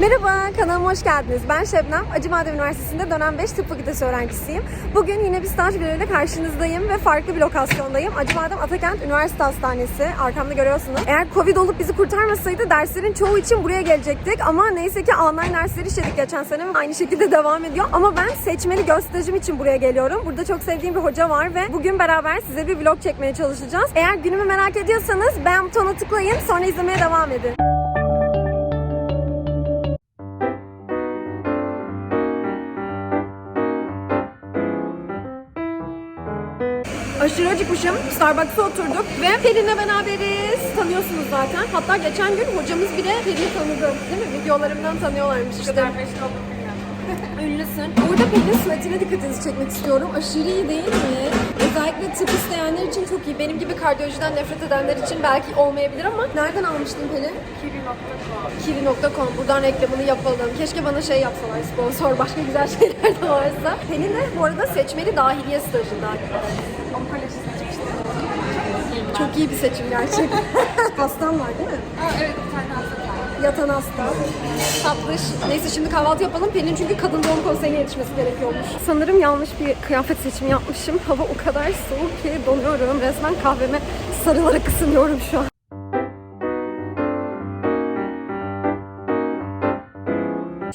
Merhaba, kanalıma hoş geldiniz. Ben Şebnem, Acıbadem Üniversitesi'nde dönem 5 tıp fakültesi öğrencisiyim. Bugün yine bir staj günüyle karşınızdayım ve farklı bir lokasyondayım. Acıbadem Atakent Üniversite Hastanesi. Arkamda görüyorsunuz. Eğer Covid olup bizi kurtarmasaydı derslerin çoğu için buraya gelecektik. Ama neyse ki online dersleri işledik geçen sene ve aynı şekilde devam ediyor. Ama ben seçmeli stajım için buraya geliyorum. Burada çok sevdiğim bir hoca var ve bugün beraber size bir vlog çekmeye çalışacağız. Eğer günümü merak ediyorsanız beğen butonuna tıklayın sonra izlemeye devam edin. Aşırı acıkmışım. Starbucks'a oturduk ve Pelin'le beraberiz. Tanıyorsunuz zaten. Hatta geçen gün hocamız bile Pelin'i tanıdı. Değil mi? Videolarımdan tanıyorlarmış işte. Ünlüsün. Burada Pelin'in suretine dikkatinizi çekmek istiyorum. Aşırı iyi değil mi? Özellikle tıp isteyenler için çok iyi. Benim gibi kardiyolojiden nefret edenler için belki olmayabilir ama nereden almıştın Pelin? Kiwi.com. Buradan reklamını yapalım. Keşke bana şey yapsalar sponsor. Başka güzel şeyler de varsa. Pelin de bu arada seçmeli dahiliye stajında. Onkoloji seçmiştim. Çok iyi bir seçim gerçekten. Hastan var değil mi? Aa, evet bir tane hasta. Yatan hasta. Tatlış. Neyse şimdi kahvaltı yapalım. Pelin çünkü kadın doğum konseyine yetişmesi gerekiyormuş. Sanırım yanlış bir kıyafet seçimi yapmışım. Hava o kadar soğuk ki donuyorum. Resmen kahveme sarılarak ısınıyorum şu an.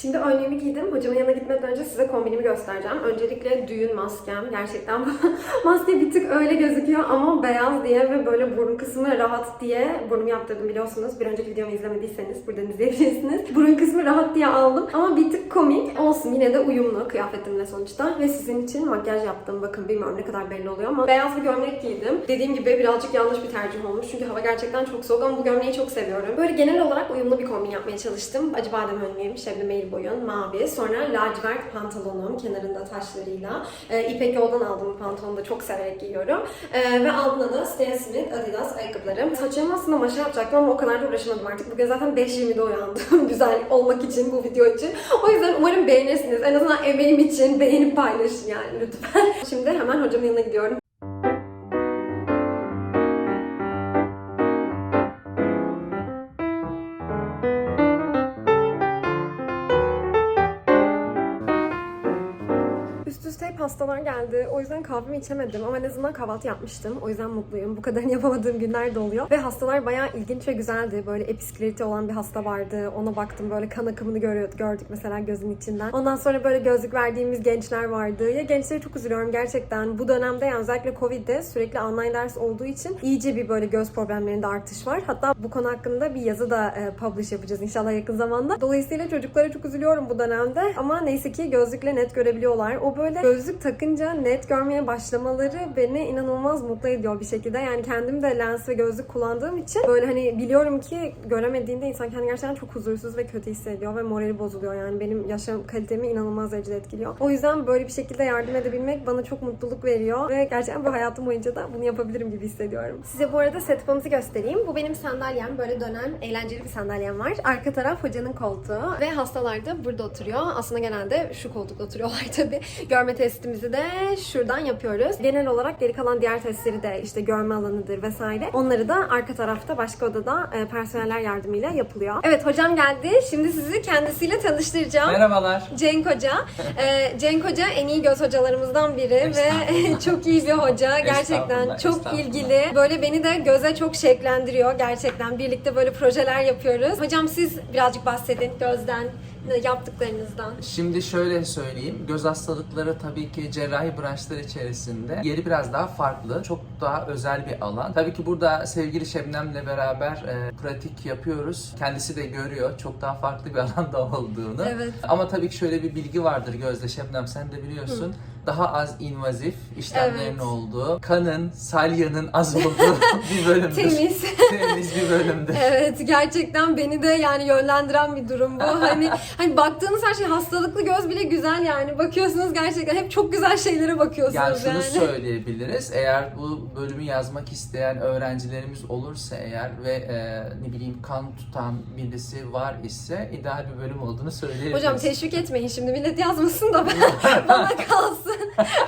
Şimdi önlüğümü giydim. Hocamın yanına gitmeden önce size kombinimi göstereceğim. Öncelikle düğün maskem. Gerçekten maske bir tık öyle gözüküyor ama beyaz diye ve böyle burun kısmı rahat diye burnumu yaptırdım biliyorsunuz. Bir önceki videomu izlemediyseniz buradan izleyebilirsiniz. Burun kısmı rahat diye aldım ama bir tık komik. Olsun yine de uyumlu kıyafetimle sonuçta. Ve sizin için makyaj yaptım. Bakın bilmiyorum ne kadar belli oluyor ama beyaz bir gömlek giydim. Dediğim gibi birazcık yanlış bir tercih olmuş. Çünkü hava gerçekten çok soğuk ama bu gömleği çok seviyorum. Böyle genel olarak uyumlu bir kombin yapmaya çalıştım. Acı badem önlüğüm, şebnem eğri boyun, mavi. Sonra lacivert pantolonum kenarında taşlarıyla. E, İpek yoldan aldığım bu pantolonu da çok severek giyiyorum. E, ve altına da Stan Smith Adidas ayakkabılarım. Saçlarımı aslında maşa yapacaktım ama o kadar da uğraşamadım artık. Bugün zaten 5.20'de uyandım. Güzel olmak için bu video için. O yüzden umarım beğenirsiniz. En azından emeğim için beğenip paylaşın yani lütfen. Şimdi hemen hocamın yanına gidiyorum. Hastalar geldi. O yüzden kahvemi içemedim ama en azından kahvaltı yapmıştım. O yüzden mutluyum. Bu kadarını yapamadığım günler de oluyor. Ve hastalar bayağı ilginç ve güzeldi. Böyle episkleriti olan bir hasta vardı. Ona baktım böyle kan akımını görüyorduk, gördük mesela gözün içinden. Ondan sonra böyle gözlük verdiğimiz gençler vardı. Ya gençleri çok üzülüyorum gerçekten. Bu dönemde yani özellikle Covid'de sürekli online ders olduğu için iyice bir böyle göz problemlerinde artış var. Hatta bu konu hakkında bir yazı da e, publish yapacağız inşallah yakın zamanda. Dolayısıyla çocuklara çok üzülüyorum bu dönemde. Ama neyse ki gözlükle net görebiliyorlar. O böyle gözlük takınca net görmeye başlamaları beni inanılmaz mutlu ediyor bir şekilde. Yani kendim de lens ve gözlük kullandığım için böyle hani biliyorum ki göremediğinde insan kendini gerçekten çok huzursuz ve kötü hissediyor ve morali bozuluyor. Yani benim yaşam kalitemi inanılmaz derecede etkiliyor. O yüzden böyle bir şekilde yardım edebilmek bana çok mutluluk veriyor ve gerçekten bu hayatım boyunca da bunu yapabilirim gibi hissediyorum. Size bu arada setup'ımızı göstereyim. Bu benim sandalyem. Böyle dönen eğlenceli bir sandalyem var. Arka taraf hocanın koltuğu ve hastalar da burada oturuyor. Aslında genelde şu koltukta oturuyorlar tabii. Görme testimizi de şuradan yapıyoruz. Genel olarak geri kalan diğer testleri de işte görme alanıdır vesaire. Onları da arka tarafta başka odada e, personeller yardımıyla yapılıyor. Evet hocam geldi. Şimdi sizi kendisiyle tanıştıracağım. Merhabalar. Cenk Hoca. Ee, Cenk Hoca en iyi göz hocalarımızdan biri ve çok iyi bir hoca. Gerçekten çok ilgili. Böyle beni de göze çok şevklendiriyor gerçekten. Birlikte böyle projeler yapıyoruz. Hocam siz birazcık bahsedin gözden, yaptıklarınızdan. Şimdi şöyle söyleyeyim. Göz hastalıkları tabii ki cerrahi branşlar içerisinde yeri biraz daha farklı. Çok daha özel bir alan. Tabii ki burada sevgili Şebnem'le beraber e, pratik yapıyoruz. Kendisi de görüyor çok daha farklı bir alanda olduğunu. Evet. Ama tabii ki şöyle bir bilgi vardır gözde Şebnem sen de biliyorsun. Daha az invazif işlemlerin Evet. olduğu, kanın, salyanın az olduğu bir bölümdür. Temiz. Temiz bir bölümdür. Evet gerçekten beni de yani yönlendiren bir durum bu. Hani hani baktığınız her şey hastalıklı göz bile güzel yani. Bakıyorsunuz gerçekten hep çok güzel şeylere bakıyorsunuz Yani yani. şunu söyleyebiliriz. Eğer bu bölümü yazmak isteyen öğrencilerimiz olursa eğer ve e, ne bileyim kan tutan birisi var ise ideal bir bölüm olduğunu söyleyebiliriz. Hocam teşvik etmeyin şimdi millet yazmasın da ben, bana kalsın.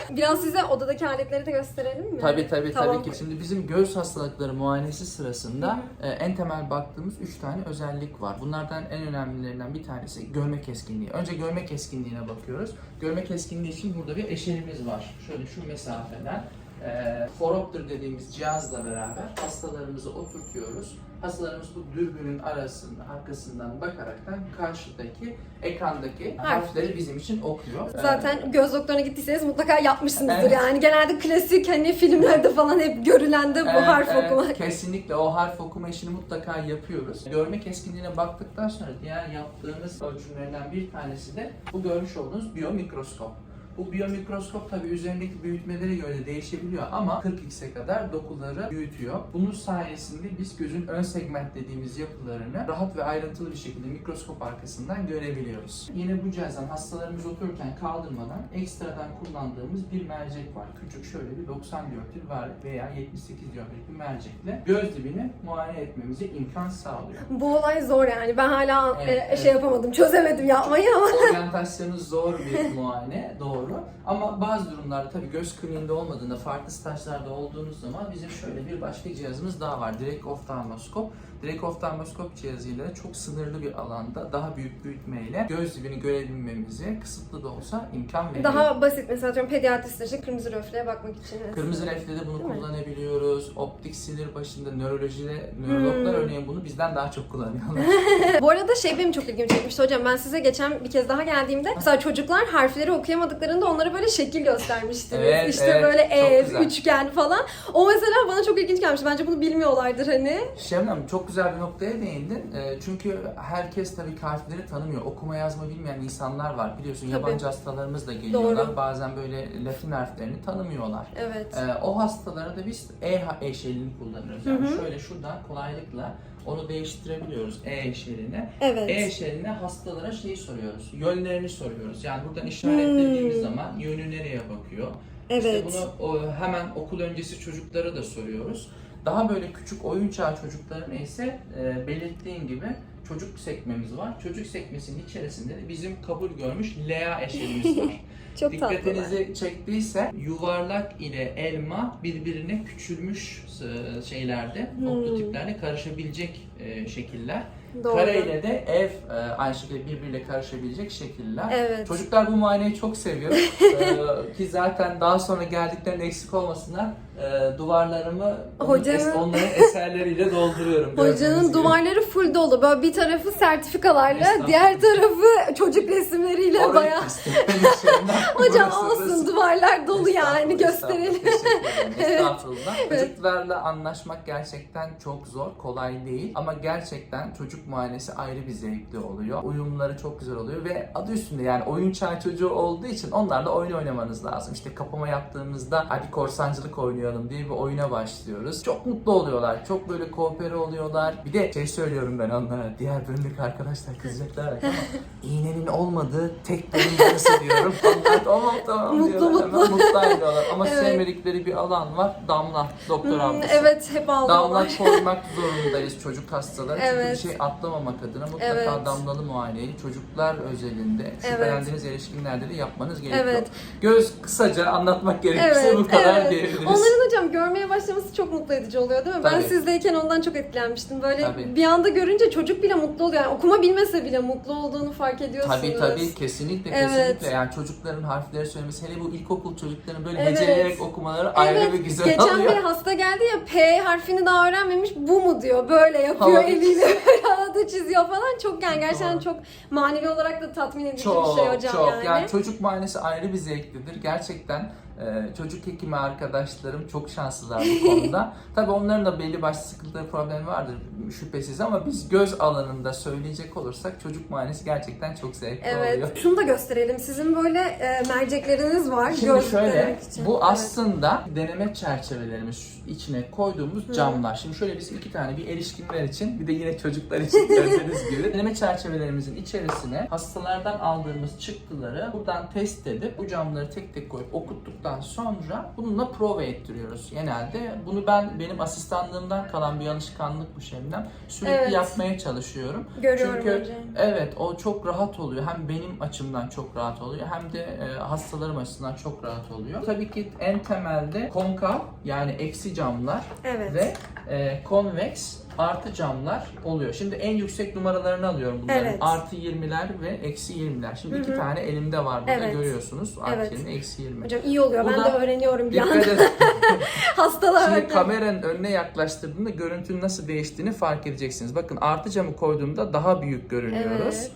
Biraz size odadaki aletleri de gösterelim mi? Tabii tabii Tamam. tabii ki. Şimdi bizim göz hastalıkları muayenesi sırasında e, en temel baktığımız 3 tane özellik var. Bunlardan en önemlilerinden bir tanesi görme keskinliği. Önce görme keskinliğine bakıyoruz. Görme keskinliği için burada bir eşelimiz var. Şöyle şu mesafeden e, foropter dediğimiz cihazla beraber hastalarımızı oturtuyoruz. Hastalarımız bu dürbünün arasında, arkasından bakaraktan karşıdaki ekrandaki Harf. harfleri bizim için okuyor. Zaten göz doktoruna gittiyseniz mutlaka yapmışsınızdır Evet. yani. Genelde klasik hani filmlerde falan hep görülen de bu Evet, harf evet, okuma. Kesinlikle o harf okuma işini mutlaka yapıyoruz. Görme keskinliğine baktıktan sonra diğer yaptığımız ölçümlerden bir tanesi de bu görmüş olduğunuz biyomikroskop. Bu biyomikroskop tabii üzerindeki büyütmelere göre değişebiliyor ama 40x'e kadar dokuları büyütüyor. Bunun sayesinde biz gözün ön segment dediğimiz yapılarını rahat ve ayrıntılı bir şekilde mikroskop arkasından görebiliyoruz. Yine bu cihazdan hastalarımız otururken kaldırmadan ekstradan kullandığımız bir mercek var. Küçük şöyle bir 90 dioptrik var veya 78 dioptrik bir mercekle göz dibini muayene etmemize imkan sağlıyor. Bu olay zor yani. Ben hala Evet, e, evet. şey yapamadım, çözemedim yapmayı ama. Oryantasyonu zor bir muayene, doğru. Ama bazı durumlarda tabii göz kliniğinde olmadığında, farklı stajlarda olduğunuz zaman bizim şöyle bir başka cihazımız daha var. Direkt oftalmoskop. Direkt oftalmoskop cihazıyla çok sınırlı bir alanda daha büyük büyütmeyle göz dibini görebilmemizi kısıtlı da olsa imkan veriyor. Daha basit mesela atıyorum pediatristlerin kırmızı röfleye bakmak için. Kırmızı reflede bunu Değil mi? kullanabiliyoruz. Optik sinir başında nörolojide nörologlar Hmm. örneğin bunu bizden daha çok kullanıyorlar. Bu arada şey benim çok ilgimi çekmişti hocam. Ben size geçen bir kez daha geldiğimde mesela çocuklar harfleri okuyamadıklarında onlara böyle şekil göstermiştiniz. Evet, işte evet. böyle ev, güzel. üçgen falan. O mesela bana çok ilginç gelmişti. Bence bunu bilmiyorlardır hani. Şebnem çok güzel bir noktaya değindin. Ee, çünkü herkes tabii harfleri tanımıyor. Okuma yazma bilmeyen insanlar var. Biliyorsun Tabii. yabancı hastalarımız da geliyorlar. Doğru. Bazen böyle Latin harflerini tanımıyorlar. Evet. Ee, o hastalara da biz E eşelini kullanıyoruz. Yani Hı hı. şöyle şuradan kolaylıkla onu değiştirebiliyoruz E eşeline. Evet. E eşeline hastalara şeyi soruyoruz. Yönlerini soruyoruz. Yani buradan işaretlediğimiz Hmm. zaman yönü nereye bakıyor? Evet. İşte bunu o, hemen okul öncesi çocuklara da soruyoruz. Daha böyle küçük oyun çağı çocukların ise e, belirttiğin gibi çocuk sekmemiz var. Çocuk sekmesinin içerisinde de bizim kabul görmüş LA eşelimiz var. Çok tatlı. Dikkatinizi çektiyse yuvarlak ile elma birbirine küçülmüş e, şeylerde, Hmm. oktotiplerde karışabilecek e, şekiller. Doğru. Kare ile de ev e, aynı şekilde birbiriyle karışabilecek şekiller. Evet. Çocuklar bu muayeneyi çok seviyor. Ee, ki zaten daha sonra geldiklerinde eksik olmasınlar. Ee, duvarlarımı Hocanın- es- onların eserleriyle dolduruyorum. Hocanın duvarları full dolu. Böyle bir tarafı sertifikalarla, diğer tarafı çocuk resimleriyle Orayı bayağı. Hocam olsun duvarlar dolu yani gösterelim. estağfurullah. Evet. Çocuklarla anlaşmak gerçekten çok zor, kolay değil. Ama gerçekten çocuk muayenesi ayrı bir zevkli oluyor. Uyumları çok güzel oluyor ve adı üstünde yani oyun çağ çocuğu olduğu için onlarla oyun oynamanız lazım. İşte kapama yaptığımızda hadi korsancılık oynayalım diye bir oyuna başlıyoruz. Çok mutlu oluyorlar. Çok böyle koopere oluyorlar. Bir de şey söylüyorum ben onlara. Diğer bölümdeki arkadaşlar kızacaklar ama iğnenin olmadığı tek bölüm burası diyorum. Onlar tamam tamam Mutlu, diyorlar. mutlu. Hemen mutlu ayrılıyorlar. Ama Evet. sevmedikleri bir alan var. Damla. Doktor Hmm, ablası. evet hep Damla ağlıyorlar. koymak zorundayız çocuk hastaları. Çünkü Evet. bir şey atlamamak adına mutlaka Evet. damlalı muayeneyi çocuklar özelinde şüphelendiğiniz erişkinlerde de yapmanız gerekiyor. Evet. Göz kısaca anlatmak gerekirse Evet, bu kadar evet. diyebiliriz. Onların hocam görmeye başlaması çok mutlu edici oluyor değil mi? Ben Tabii. sizdeyken ondan çok etkilenmiştim. Böyle Tabii. bir anda görünce çocuk bile mutlu oluyor. Yani okuma bilmese bile mutlu olduğunu fark ediyorsunuz. Tabii tabii kesinlikle Evet. kesinlikle yani çocukların harfleri söylemesi hele bu ilkokul çocukların böyle Evet. heceleyerek okumaları ayrı Evet, bir güzel geçen oluyor. bir hasta geldi ya P harfini daha öğrenmemiş bu mu diyor böyle yapıyor Havada eliyle havada çiziyor falan çok yani gerçekten Doğru. çok manevi olarak da tatmin edici Çok bir şey hocam çok yani. yani. çocuk muayenesi ayrı bir zevklidir. Gerçekten e, çocuk hekimi arkadaşlarım çok şanslılar bu konuda. Tabii onların da belli başlı sıkıntıları problemi vardır şüphesiz ama biz göz alanında söyleyecek olursak çocuk muayenesi gerçekten çok zevkli oluyor. Evet. Şunu da gösterelim. Sizin böyle e, mercekleriniz var. Şimdi gözlük şöyle, için. bu Evet. aslında deneme çerçevelerimiz içine koyduğumuz camlar. Şimdi şöyle biz iki tane bir erişkinler için bir de yine çocuklar için gördüğünüz gibi deneme çerçevelerimizin içerisine hastalardan aldığımız çıktıları buradan test edip bu camları tek tek koyup okuttuktan koyduktan sonra bununla prova ettiriyoruz genelde. Bunu ben benim asistanlığımdan kalan bir alışkanlık bu Şebnem. Sürekli Evet. yapmaya çalışıyorum. Görüyorum Çünkü hocam. evet o çok rahat oluyor. Hem benim açımdan çok rahat oluyor hem de e, hastalarım açısından çok rahat oluyor. Tabii ki en temelde konkav yani eksi camlar Evet. ve e, convex artı camlar oluyor. Şimdi en yüksek numaralarını alıyorum bunların. Evet. Artı 20'ler ve eksi 20'ler. Şimdi Hı iki tane elimde var burada Evet. görüyorsunuz. Artı Evet. 20, eksi 20. Hocam iyi oluyor. Ben Burada de öğreniyorum bir anda. Hastalar Şimdi varken. kameranın önüne yaklaştırdığında görüntünün nasıl değiştiğini fark edeceksiniz. Bakın artı camı koyduğumda daha büyük görünüyoruz. Evet.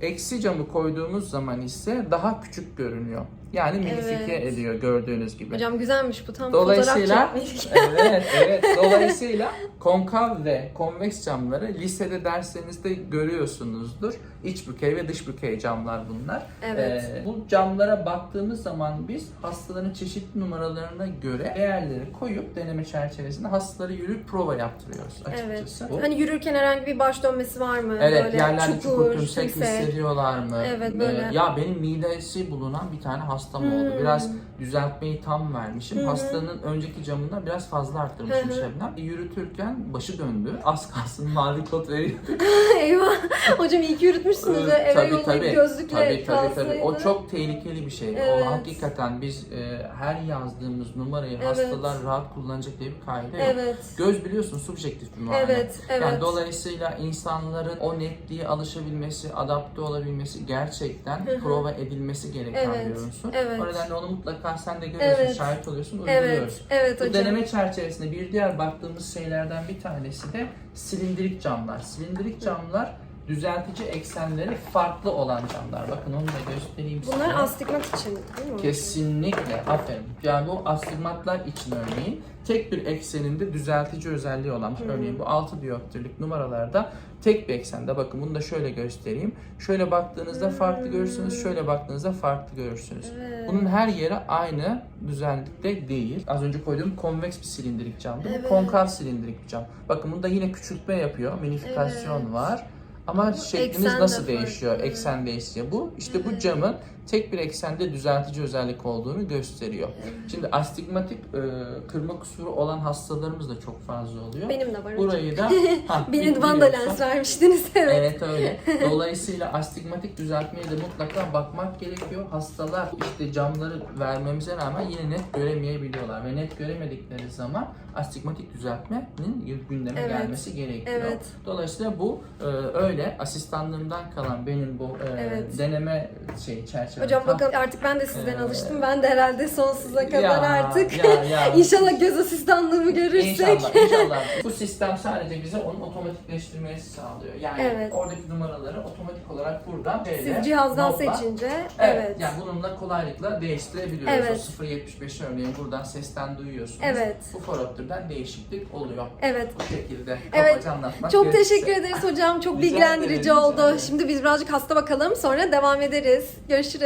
Eksi camı koyduğumuz zaman ise daha küçük görünüyor. Yani minifike Evet. ediyor gördüğünüz gibi. Hocam güzelmiş bu tam Dolayısıyla fotoğraf evet evet dolayısıyla konkav ve konveks camları lisede derslerinizde görüyorsunuzdur. İç bükey ve dış bükey camlar bunlar. Evet. Ee, bu camlara baktığımız zaman biz hastaların çeşitli numaralarına göre değerleri koyup deneme çerçevesinde hastaları yürüyüp prova yaptırıyoruz açıkçası. Bu- Hani yürürken herhangi bir baş dönmesi var mı? Evet, Böyle yerlerde çukur, çukur, tümsek hissediyorlar mı? Evet, böyle. Ee, ya benim midesi bulunan bir tane hastam oldu. Hmm. Biraz düzeltmeyi tam vermişim. Hı hı. Hastanın önceki camından biraz fazla arttırmışım Hı hı. Şebnem. Yürütürken başı döndü. Az kalsın mavi kod veriyorduk. Eyvah. Hocam iyi ki yürütmüşsünüz. Ee, Eve tabii, tabii. gözlükle Tabii tabii tabii. O çok tehlikeli bir şey. Evet. O hakikaten biz e, her yazdığımız numarayı Evet. hastalar rahat kullanacak diye bir kaide yok. Evet. Göz biliyorsun subjektif bir muayene. Evet, evet. Yani dolayısıyla insanların o netliğe alışabilmesi, adapte olabilmesi gerçekten Hı hı. prova edilmesi gereken Evet, bir unsur. evet. O nedenle onu mutlaka sen de görüyorsun, Evet. şahit oluyorsun, uyguluyoruz. Evet, evet Bu hocam. deneme çerçevesinde bir diğer baktığımız şeylerden bir tanesi de silindirik camlar. Silindirik camlar düzeltici eksenleri farklı olan camlar. Bakın onu da göstereyim size. Bunlar astigmat için değil mi? Kesinlikle. Aferin. Yani bu astigmatlar için örneğin tek bir ekseninde düzeltici özelliği olan Hı. örneğin bu 6 dioptrlik numaralarda tek bir eksende bakın bunu da şöyle göstereyim. Şöyle baktığınızda farklı görürsünüz, şöyle baktığınızda farklı görürsünüz. Evet. Bunun her yeri aynı düzenlikte değil. Az önce koyduğum konveks bir silindirik camdı. Evet. Bu konkav silindirik bir cam. Bakın bunda yine küçültme yapıyor. Minifikasyon Evet. var. Ama şekliniz eksen de nasıl farklı. değişiyor? Eksen değişiyor. Bu işte bu camın tek bir eksende düzeltici özellik olduğunu gösteriyor. Şimdi astigmatik e, kırma kusuru olan hastalarımız da çok fazla oluyor. Benim de var. Burayı da ha, Beni Vanda lens vermiştiniz evet. Evet öyle. Dolayısıyla astigmatik düzeltmeye de mutlaka bakmak gerekiyor. Hastalar işte camları vermemize rağmen yine net göremeyebiliyorlar ve net göremedikleri zaman astigmatik düzeltmenin gündeme Evet. gelmesi gerekiyor. Evet. Dolayısıyla bu e, öyle asistanlığımdan kalan benim bu e, Evet. deneme şey çerçeve. Hocam tam- bakın artık ben de sizden Ee, alıştım. Ben de herhalde sonsuza kadar Ya, artık ya, ya. inşallah göz asistanlığımı görürsek. İnşallah, inşallah. Bu sistem sadece bize onu otomatikleştirmesi sağlıyor. Yani Evet. oradaki numaraları otomatik olarak buradan şeyle, Siz cihazdan notla- seçince Evet. evet. Yani bununla kolaylıkla değiştirebiliyoruz. Evet. O 0.75 örneğin buradan sesten duyuyorsunuz. Evet. Bu foraptırdan değişiklik oluyor. Evet. Bu şekilde Evet. Çok gerekirse. teşekkür ederiz hocam. Çok bilgilendirici oldu. Şimdi biz birazcık hasta bakalım. Sonra devam ederiz. Görüşürüz.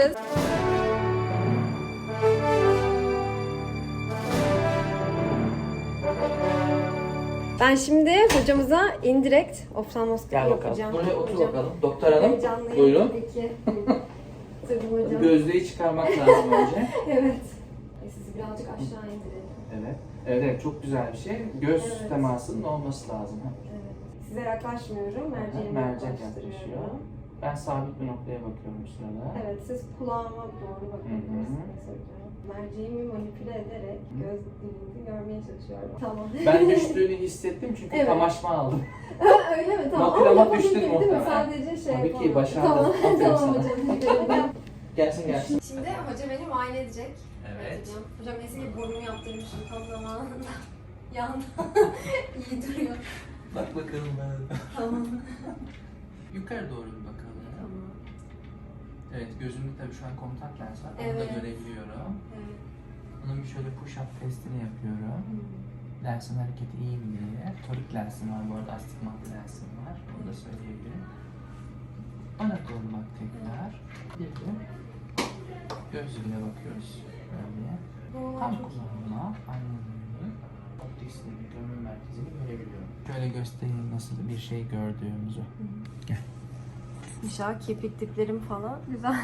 Ben şimdi hocamıza indirekt oftalmoskopi Gel bakalım. yapacağım. Buraya otur Hocam, bakalım. Doktor hanım. Heyecanlıyım. Buyurun. Peki. Tabii hocam. Gözlüğü çıkarmak lazım önce. Evet. Sizi birazcık aşağı indirelim. Evet. Evet, evet çok güzel bir şey. Göz Evet. temasının olması lazım. ha. Evet. Size yaklaşmıyorum. Merceğimi Mercek yaklaştırıyorum. yaklaşıyor. Ben sabit bir noktaya bakıyorum bu sırada. Evet, siz kulağıma doğru bakabilirsiniz hocam. Merceğimi manipüle ederek göz dilini görmeye çalışıyorum. Tamam. Ben düştüğünü hissettim çünkü Evet. kamaşma aldım. Öyle mi? Tamam. Noktalama Ama düştün yapabildim değil mi? muhtemelen. Sadece şey Tabii ki yapamadım. başardın. Tamam, Aferin tamam sana. hocam. teşekkür ederim. Gelsin gelsin. Şimdi hoca beni muayene edecek. Evet. Hocam, hocam neyse ki burnumu yaptırmışım tam zamanında. Yanda. İyi duruyor. Bak bakalım ben. Tamam. Yukarı doğru bir bakalım. Tamam. Evet gözümde tabii şu an kontak lens var. Onu da görebiliyorum. Evet. Bunun bir şöyle push up testini yapıyorum. Lensin hareketi iyi mi diye. Torik lensim var bu arada astigmatlı lensim var. Onu da söyleyebilirim. Bana doğru bak tekrar. Bir de gözüyle bakıyoruz. Böyle. Oo, Tam çok aynen öyle. Optik siniri görme merkezini görebiliyorum. Şöyle göstereyim nasıl bir şey gördüğümüzü. İnşallah kirpik diplerim falan güzel.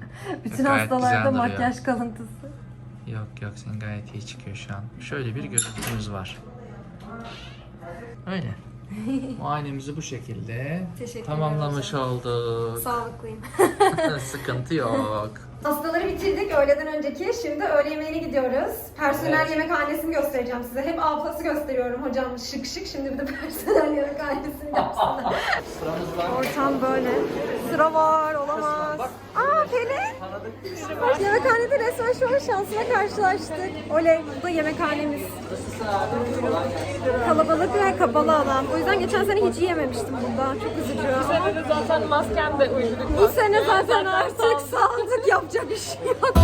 Bütün Gayet hastalarda güzel duruyor. makyaj kalıntısı. Yok yok senin gayet iyi çıkıyor şu an. Şöyle bir görüntümüz var. Öyle. Muayenemizi bu şekilde Teşekkür tamamlamış olduk. Sağlıklıyım. Sıkıntı yok. Hastaları bitirdik öğleden önceki. Şimdi öğle yemeğine gidiyoruz. Personel Evet. yemekhanesini göstereceğim size. Hep A gösteriyorum hocam şık şık. Şimdi bir de personel yemekhanesini yapsınlar. Sıramız var. Ortam böyle. Sıra var Yemekhanede resmen şu an şansına karşılaştık. Oley. Bu da yemekhanemiz. Kalabalık ve kapalı alan. O yüzden geçen sene hiç yiyememiştim burada. Çok üzücü. Sene de zaten maskem de uyduruk Bu sene zaten artık sağlık yapacak bir şey yok.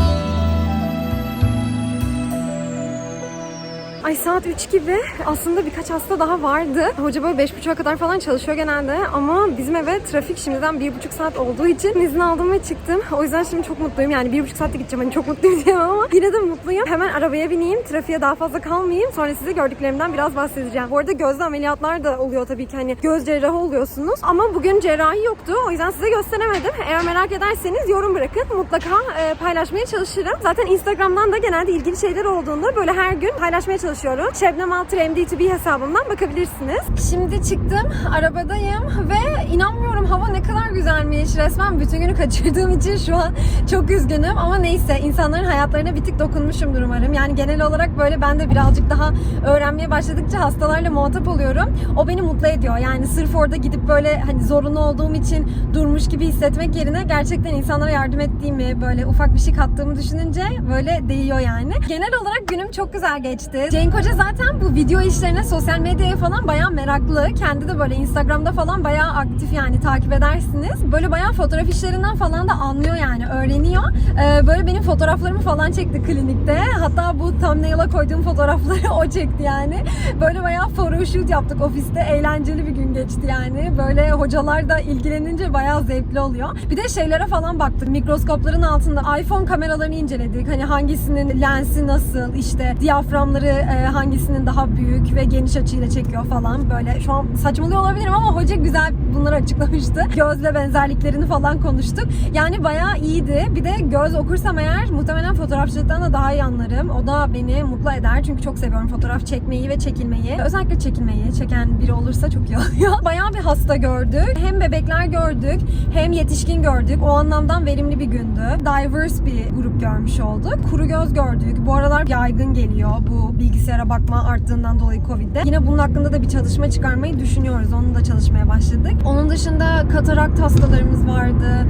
Ay saat 3 gibi aslında birkaç hasta daha vardı. Hoca böyle 5.30'a kadar falan çalışıyor genelde ama bizim eve trafik şimdiden 1.5 saat olduğu için izin aldım ve çıktım. O yüzden şimdi çok mutluyum yani 1.5 saatte gideceğim hani çok mutluyum diyemem ama yine de mutluyum. Hemen arabaya bineyim, trafiğe daha fazla kalmayayım. Sonra size gördüklerimden biraz bahsedeceğim. Bu arada gözde ameliyatlar da oluyor tabii ki hani göz cerrahı oluyorsunuz. Ama bugün cerrahi yoktu. O yüzden size gösteremedim. Eğer merak ederseniz yorum bırakın. Mutlaka e, paylaşmaya çalışırım. Zaten Instagram'dan da genelde ilgili şeyler olduğunda böyle her gün paylaşmaya çalışıyorum. Şebnem Altır MDTV hesabımdan bakabilirsiniz. Şimdi çıktım. Arabadayım ve inanmıyorum hava ne kadar güzelmiş. Resmen bütün günü kaçırdığım için şu an çok üzgünüm. Ama neyse insanların hayatlarına bir tık dokunmuşumdur umarım. Yani genel olarak böyle ben de birazcık daha öğrenmeye başladıkça hastalarla muhatap oluyorum. O beni mutlu ediyor. Yani sırf orada gidip böyle hani zorunlu olduğum için durmuş gibi hissetmek yerine gerçekten insanlara yardım ettiğimi, böyle ufak bir şey kattığımı düşününce böyle değiyor yani. Genel olarak günüm çok güzel geçti. Cenk Hoca zaten bu video işlerine, sosyal medyaya falan bayağı meraklı. Kendi de böyle Instagram'da falan bayağı aktif yani takip edersiniz. Böyle bayağı fotoğraf işlerinden falan da anlıyor yani, öğreniyor. Ee, böyle benim fotoğraflarımı falan çekti klinikte. Hatta bu thumbnail'a koyduğum fotoğrafları o çekti yani. Böyle bayağı photoshoot yaptık ofiste. Eğlenceli bir gün geçti yani. Böyle hocalar da ilgilenince bayağı zevkli oluyor. Bir de şeylere falan baktık. Mikroskopların altında iPhone kameralarını inceledik. Hani hangisinin lensi nasıl, işte diyaframları e, hangisinin daha büyük ve geniş açıyla çekiyor falan. Böyle şu an saçmalıyor olabilirim ama hoca güzel bunları açıklamıştı. Gözle benzerliklerini falan konuştuk. Yani bayağı iyiydi. Bir de göz okursam eğer muhtemelen fotoğrafçılıktan da daha iyi anlarım. O da beni mutlu eder. Çünkü çok seviyorum fotoğraf çekmeyi ve çekilmeyi. Özellikle çekilmeyi. Çeken biri olursa çok iyi oluyor. Bayağı bir hasta gördük. Hem bebekler gördük hem yetişkin gördük. O anlamdan verimli bir gündü. Diverse bir grup görmüş olduk. Kuru göz gördük. Bu aralar yaygın geliyor bu bilgisayara bakma arttığından dolayı Covid'de. Yine bunun hakkında da bir çalışma çıkarmayı düşünüyoruz. Onu da çalışmaya başladık. Onun dışında katarakt hastalarımız vardı.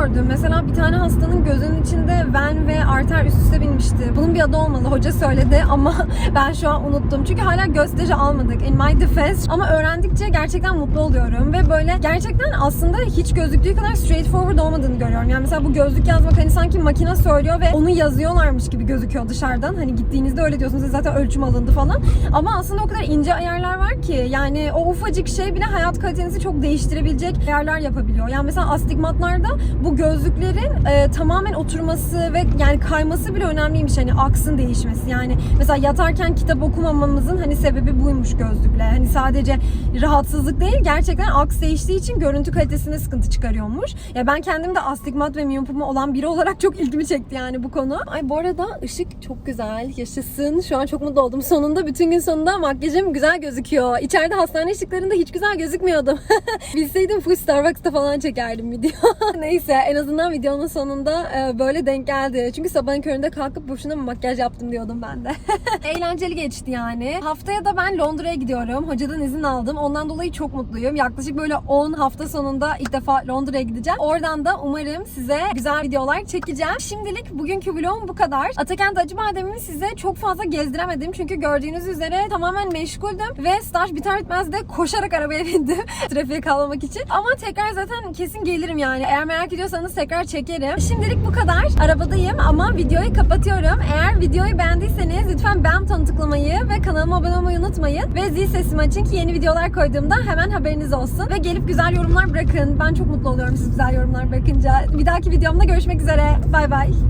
Gördüm. Mesela bir tane hastanın gözünün içinde ven ve arter üst üste binmişti. Bunun bir adı olmalı. Hoca söyledi ama ben şu an unuttum. Çünkü hala gösterici almadık. In my defense. Ama öğrendikçe gerçekten mutlu oluyorum. Ve böyle gerçekten aslında hiç gözüktüğü kadar straightforward olmadığını görüyorum. Yani mesela bu gözlük yazmak hani sanki makine söylüyor ve onu yazıyorlarmış gibi gözüküyor dışarıdan. Hani gittiğinizde öyle diyorsunuz. Zaten ölçüm alındı falan. Ama aslında o kadar ince ayarlar var ki. Yani o ufacık şey bile hayat kalitenizi çok değiştirebilecek ayarlar yapabiliyor. Yani mesela astigmatlarda bu gözlüklerin e, tamamen oturması ve yani kayması bile önemliymiş. Hani aksın değişmesi. Yani mesela yatarken kitap okumamamızın hani sebebi buymuş gözlükle. Hani sadece rahatsızlık değil gerçekten aks değiştiği için görüntü kalitesinde sıkıntı çıkarıyormuş. Ya ben kendim de astigmat ve miyopumu olan biri olarak çok ilgimi çekti yani bu konu. Ay bu arada ışık çok güzel. Yaşasın. Şu an çok mutlu oldum. Sonunda bütün gün sonunda makyajım güzel gözüküyor. İçeride hastane ışıklarında hiç güzel gözükmüyordum. Bilseydim full Starbucks'ta falan çekerdim video. Neyse en azından videonun sonunda e, böyle denk geldi. Çünkü sabahın köründe kalkıp boşuna mı makyaj yaptım diyordum ben de. Eğlenceli geçti yani. Haftaya da ben Londra'ya gidiyorum. Hocadan izin aldım. Ondan dolayı çok mutluyum. Yaklaşık böyle 10 hafta sonunda ilk defa Londra'ya gideceğim. Oradan da umarım size güzel videolar çekeceğim. Şimdilik bugünkü vlogum bu kadar. Atakent Acıbadem'i size çok fazla gezdiremedim. Çünkü gördüğünüz üzere tamamen meşguldüm. Ve staj biter bitmez de koşarak arabaya bindim. Trafiğe kalmamak için. Ama tekrar zaten kesin gelirim yani. Eğer merak ediyorsanız tekrar çekerim. Şimdilik bu kadar. Arabadayım ama videoyu kapatıyorum. Eğer videoyu beğendiyseniz lütfen beğen butonu tıklamayı ve kanalıma abone olmayı unutmayın. Ve zil sesimi açın ki yeni videolar koyduğumda hemen haberiniz olsun. Ve gelip güzel yorumlar bırakın. Ben çok mutlu oluyorum siz güzel yorumlar bırakınca. Bir dahaki videomda görüşmek üzere. Bay bay.